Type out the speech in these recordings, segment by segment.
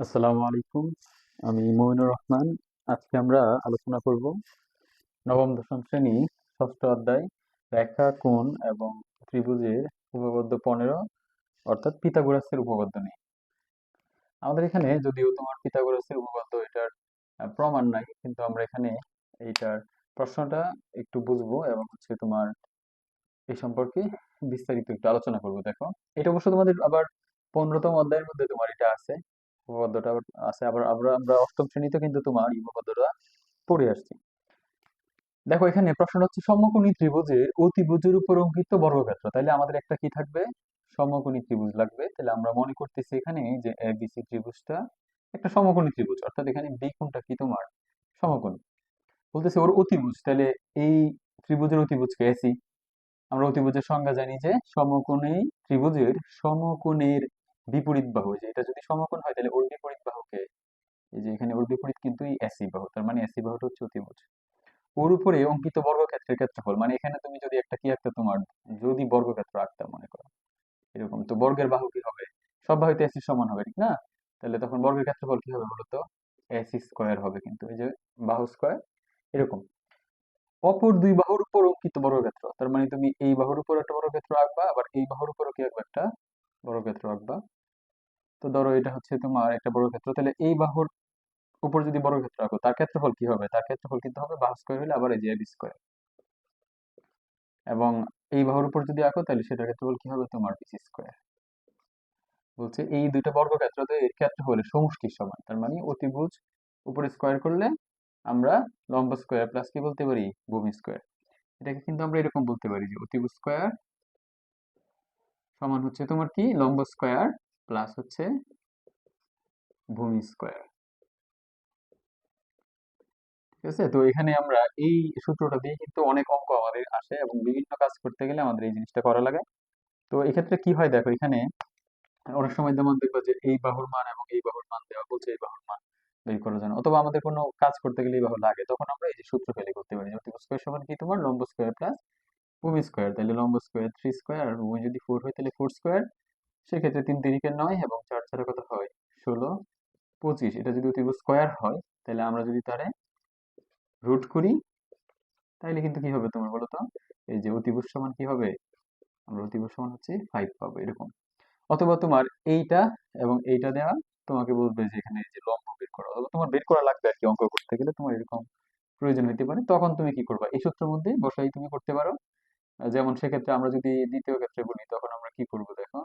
আসসালামু আলাইকুম। আমি মমিনুর রহমান। আজকে আমরা আলোচনা করব নবম, দশম শ্রেণি, ষষ্ঠ অধ্যায়, রেখা, কোণ এবং ত্রিভুজের উপপাদ্য পনেরো, অর্থাৎ পিথাগোরাসের উপপাদ্য নিয়ে। আমাদের এখানে যদিও তোমার পিথাগোরাসের উপপাদ্য এটার প্রমাণ নাই, কিন্তু আমরা এখানে এইটার প্রশ্নটা একটু বুঝব এবং হচ্ছে তোমার এই সম্পর্কে বিস্তারিত একটু আলোচনা করব, দেখো। এটা অবশ্য তোমাদের আবার পনেরোতম অধ্যায়ের মধ্যে তোমার এটা আছে। উপপাদ্যটা আছে, আবার আমরা আমরা অষ্টম শ্রেণীতে কিন্তু তোমার এই উপপাদ্যটা পড়ে আসছি। দেখো, এখানে প্রশ্ন হচ্ছে, সমকোণী ত্রিভুজের অতিভুজের উপর অঙ্কিত বর্গক্ষেত্র তাহলে আমাদের একটা কি থাকবে? সমকোণী ত্রিভুজ লাগবে। তাহলে আমরা মনে করতেছি এখানে যে এ বি সি ত্রিভুজটা একটা সমকোণী ত্রিভুজ, অর্থাৎ এখানে বি কোণটা কি তোমার? সমকোণ। বলতেছে ওর অতিভুজ তাহলে এই ত্রিভুজের অতিভুজকে এসি আমরা অতিভুজের সংজ্ঞা জানি যে সমকোণী ত্রিভুজের সমকোণের বিপরীত বাহু যে এটা যদি সমকোণ হয়, তাহলে ওর বিপরীত বাহুকে এই যে এখানে ওর বিপরীত কিন্তু এই এসি বাহু তার মানে এসি বাহুটা হচ্ছে অতিভুজ। ওর উপরে অঙ্কিত বর্গক্ষেত্রের ক্ষেত্রফল মানে এখানে তুমি যদি একটা কি আঁকতে তোমার, যদি বর্গক্ষেত্র আঁকতে মনে করো, এরকম, তো বর্গের বাহু কি হবে? সব বাহুতে এসি সমান হবে, ঠিক না? তাহলে তখন বর্গের ক্ষেত্রফল কি হবে বলতো? এসি স্কোয়ার হবে কিন্তু, এই যে বাহু স্কোয়ার, এরকম। অপর দুই বাহুর উপর অঙ্কিত বর্গক্ষেত্র, তার মানে তুমি এই বাহুর উপর একটা বর্গক্ষেত্র আঁকবা, আবার এই বাহুর উপরও কি আঁকবা একটা বর্গক্ষেত্র আঁকবা। তো ধরো এটা হচ্ছে তোমার একটা বর্গক্ষেত্র তাহলে এই বাহুর উপর যদি বর্গক্ষেত্র আঁকো, তার ক্ষেত্রফল কি হবে? তার ক্ষেত্রফল কিন্তু হবে বাহু স্কোয়ার হলে আবার এই যে বি স্কোয়ার এবং এই বাহুর উপর যদি আঁকো, তাহলে সেটার ক্ষেত্রফল কি হবে? তোমার বিসি স্কোয়ার বলছে, এই দুইটা বর্গক্ষেত্রতে এর ক্ষেত্রফলের সমষ্টির সমান? তার মানে অতিভুজ উপরে স্কোয়ার করলে আমরা লম্ব স্কোয়ার প্লাস কি বলতে পারি? ভূমি স্কোয়ার এটাকে কিন্তু আমরা এরকম বলতে পারি যে অতিভুজ স্কোয়ার সমান হচ্ছে তোমার কি? লম্ব স্কোয়ার প্লাস হচ্ছে ভূমি স্কোয়ার ঠিক আছে? তো এখানে আমরা এই সূত্রটা দিয়ে কিন্তু অনেক অঙ্ক আমাদের আসে এবং বিভিন্ন কাজ করতে গেলে আমাদের এই জিনিসটা করা লাগে। তো এক্ষেত্রে কি হয় দেখো, এখানে অনেক সময় যেমন দেখব যে এই বাহুর মান এবং এই বাহুর মান দেওয়া বলছে, এই বাহুর মান বের করার জন্য। অথবা আমাদের কোনো কাজ করতে গেলে এই বাহু লাগে, তখন আমরা এই যে সূত্র ফেলে করতে পারি। অতিভুজ স্কোয়ার কি তোমার? লম্ব স্কোয়ার প্লাস ভূমি স্কোয়ার, তাহলে লম্ব স্কোয়ার থ্রি স্কোয়ার আর ভূমি যদি ফোর হয় তাহলে ফোর স্কোয়ার সেক্ষেত্রে তিন তিরিকে নয় এবং চার চারে কত হয়? ষোলো, পঁচিশ, এটা যদি অতিভুজ স্কোয়ার হয়, তাহলে আমরা যদি তারে রুট করি, তাহলে কিন্তু কি হবে তোমার বলো তো এই যে অতিভুজ সমান কি হবে? আমরা অতিভুজ সমান হচ্ছে ফাইভ পাবো, এরকম। অথবা তোমার এইটা এবং এইটা দেওয়া তোমাকে বলবে যে এখানে যে লম্ব বের করা, অথবা তোমার বের করা লাগবে আর কি অঙ্ক করতে গেলে তোমার এরকম প্রয়োজন হতে পারে। তখন তুমি কি করবা? এই সূত্রের মধ্যে বসাই তুমি করতে পারো। যেমন সেক্ষেত্রে আমরা যদি দ্বিতীয় ক্ষেত্রে বলি, তখন আমরা কি করব দেখো?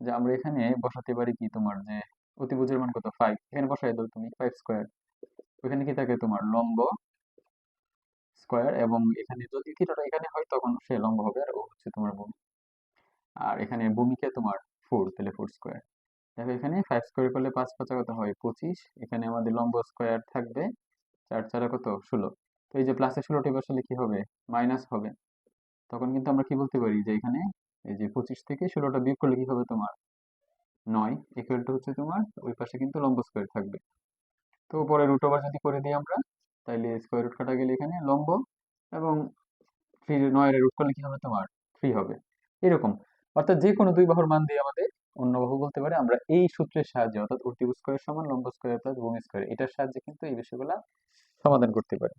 যে আমরা এখানে বসাতে পারি কি তোমার যে অতিভুজের মান কত? ফাইভ এখানে বসাই দাও তুমি ফাইভ স্কোয়ার ওখানে কি থাকে তোমার? লম্ব স্কোয়ার এবং এখানে যদি থিটাটা এখানে হয়, তখন সে লম্ব হবে আর ও হচ্ছে তোমার ভূমি। আর এখানে ভূমিকে তোমার ফোর তাহলে ফোর স্কোয়ার দেখো এখানে ফাইভ স্কোয়ার করলে পাঁচ পাঁচা কত হয়? পঁচিশ। এখানে আমাদের লম্ব স্কোয়ার থাকবে, চার চারা কত? ষোলো। তো এই যে প্লাসে ষোলোটি বসালে কি হবে? মাইনাস হবে। তখন কিন্তু আমরা কি বলতে পারি যে এখানে এই যে পঁচিশ থেকে ষোলোটা বিয়োগ করলে কি হবে তোমার? নয় ইকুয়াল টু হচ্ছে তোমার ওই পাশে কিন্তু লম্ব স্কোয়ার থাকবে। তো পরে রুট ওভার যদি করে দিই আমরা, তাইলে স্কোয়ার রুট কাটা গেলে এখানে লম্ব এবং থ্রি নয়ের রুট করলে কি হবে তোমার? থ্রি হবে। এরকম। অর্থাৎ যে কোনো দুই বাহুর মান দিয়ে আমাদের অন্য বাহু বলতে পারে, আমরা এই সূত্রের সাহায্যে অর্থাৎ অতিভুজ স্কোয়ার সমান লম্ব স্কোয়ার প্লাস ভূমি স্কোয়ার এটার সাহায্যে কিন্তু এই বিষয়গুলা সমাধান করতে পারি।